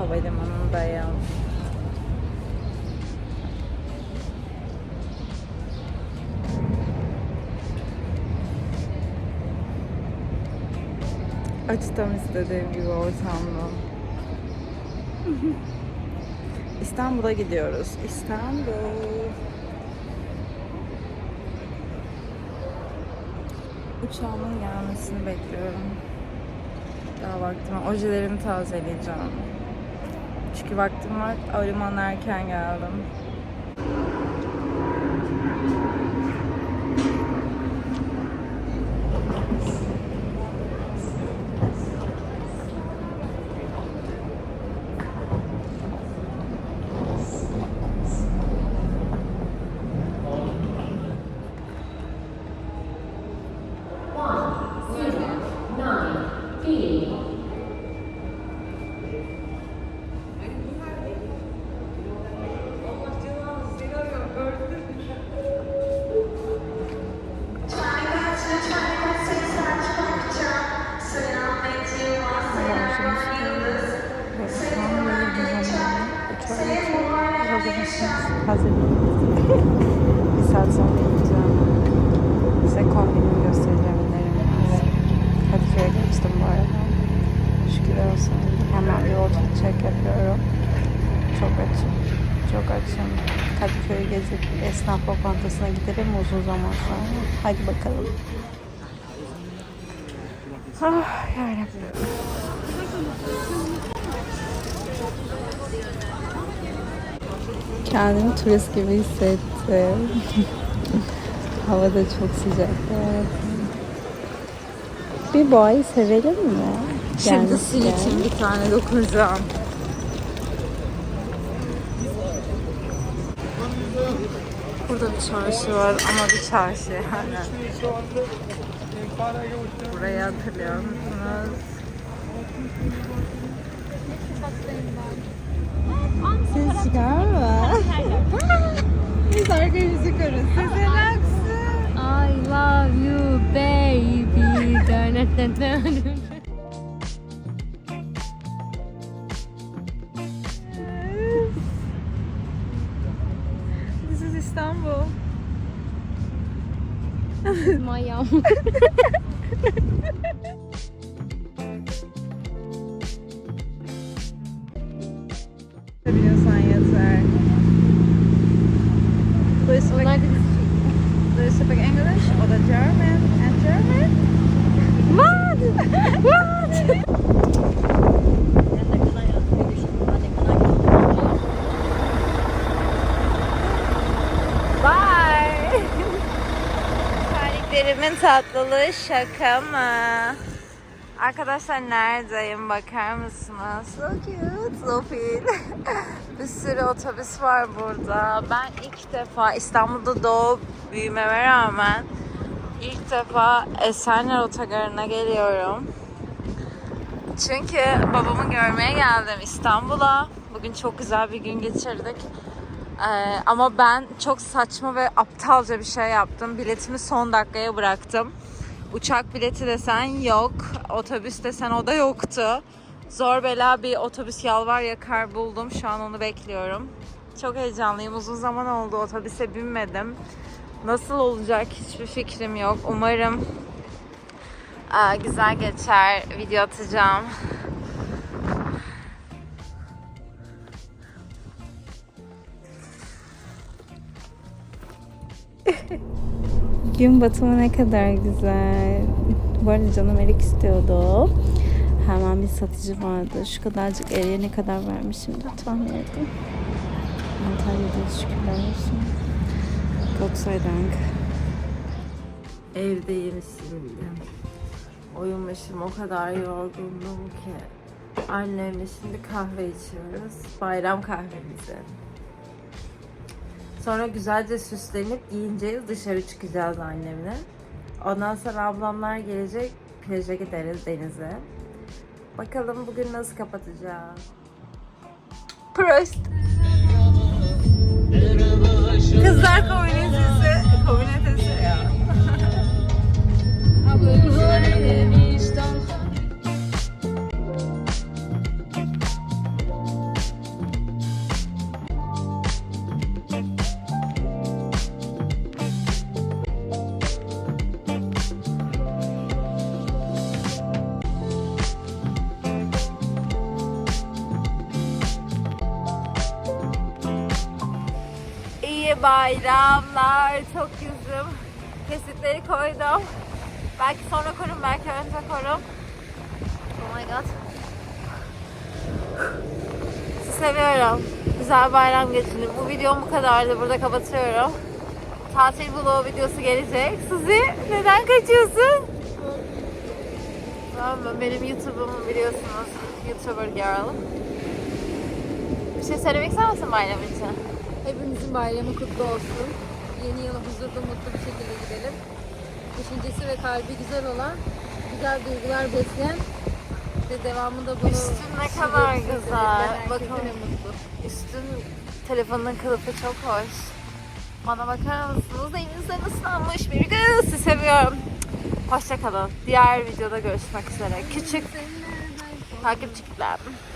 Havalimanındayım. Açtım istediğim gibi ortamda. İstanbul'a gidiyoruz. İstanbul. Uçağımın gelmesini bekliyorum. Daha vaktim var. Ojelerimi tazeleyeceğim. Çünkü vaktim var. Havalimanına erken geldim. Bir saat sonra gideceğim. Size kombinimi göstereceğim ilerimiz. Kadıköy'e geçtim bu arada. Şükür olsun. Hemen bir orta check yapıyorum. Çok açım. Çok açım. Kadıköy'ü gezip esnaf lokantasına giderim uzun zaman sonra. Hadi bakalım. Ah yarabbim. Kendimi turist gibi hissettim. Hava da çok sıcak. Bir boğayı sevelim mi? Şimdi sil için bir tane dokunacağım. Burada bir çarşı var ama bir çarşı yani. Burayı hatırlıyor musunuz? Ses çıkarma. Biz arka müzik arası. Sezen Aksu. I love you baby. Dön, dön, dön. This is İstanbul. Mayam. Biliyorsan yeter. Do you speak, do you speak English or the German and German? What? What? Bye. Terliklerimin tatlılığı şaka mı? Arkadaşlar neredeyim bakar mısınız? So cute, so fit. Bir sürü otobüs var burada. Ben ilk defa İstanbul'da doğup büyümeme rağmen ilk defa Esenler Otogarı'na geliyorum. Çünkü babamı görmeye geldim İstanbul'a. Bugün çok güzel bir gün geçirdik. Ee, ama ben çok saçma ve aptalca bir şey yaptım. Biletimi son dakikaya bıraktım. Uçak bileti desen yok. Otobüs desen o da yoktu. Zor bela bir otobüs yalvar yakar buldum. Şu an onu bekliyorum. Çok heyecanlıyım. Uzun zaman oldu otobüse binmedim. Nasıl olacak hiçbir fikrim yok. Umarım aa, güzel geçer. Video atacağım. Gün batımı ne kadar güzel. Bu arada canım erik istiyordu. Hemen bir satıcı vardı. Şu kadarcık eriye ne kadar vermişim de tahmin edin. Antalya'da şükürler olsun. Gott sei Dank. Evdeyim şimdi. Uyumuşum o kadar yorgundum ki. Annemle şimdi kahve içiyoruz. Bayram kahvemizi. Sonra güzelce süslenip giyineceğiz. Dışarı çıkacağız annemle. Ondan sonra ablamlar gelecek. Plaja gideriz denize. Bakalım bugün nasıl kapatacağız. Prost. Kızlar komünitesi. Komünitesi ya. bayramlar. Çok yüzdüm. Kesitleri koydum. Belki sonra korum, belki önce korum. Oh my god. Sizi seviyorum. Güzel bayram geçirin. Bu videom bu kadardı. Burada kapatıyorum. Tatil vlog videosu gelecek. Suzi neden kaçıyorsun? Tamam? Benim YouTube'um biliyorsunuz. YouTuber girl. Bir şey söylemek ister misin bayram için? Hepinizin bayramı kutlu olsun. Yeni yıla huzurlu mutlu bir şekilde gidelim. Düşüncesi ve kalbi güzel olan, güzel duygular besleyen ve devamında bunu Üstün ne kadar güzel. Bakın. mutlu. Üstün telefonun kılıfı çok hoş. Bana bakar mısınız? Elinizden ıslanmış bir gün. Sizi seviyorum. Hoşçakalın. Diğer videoda görüşmek üzere. Küçük takipçilerim.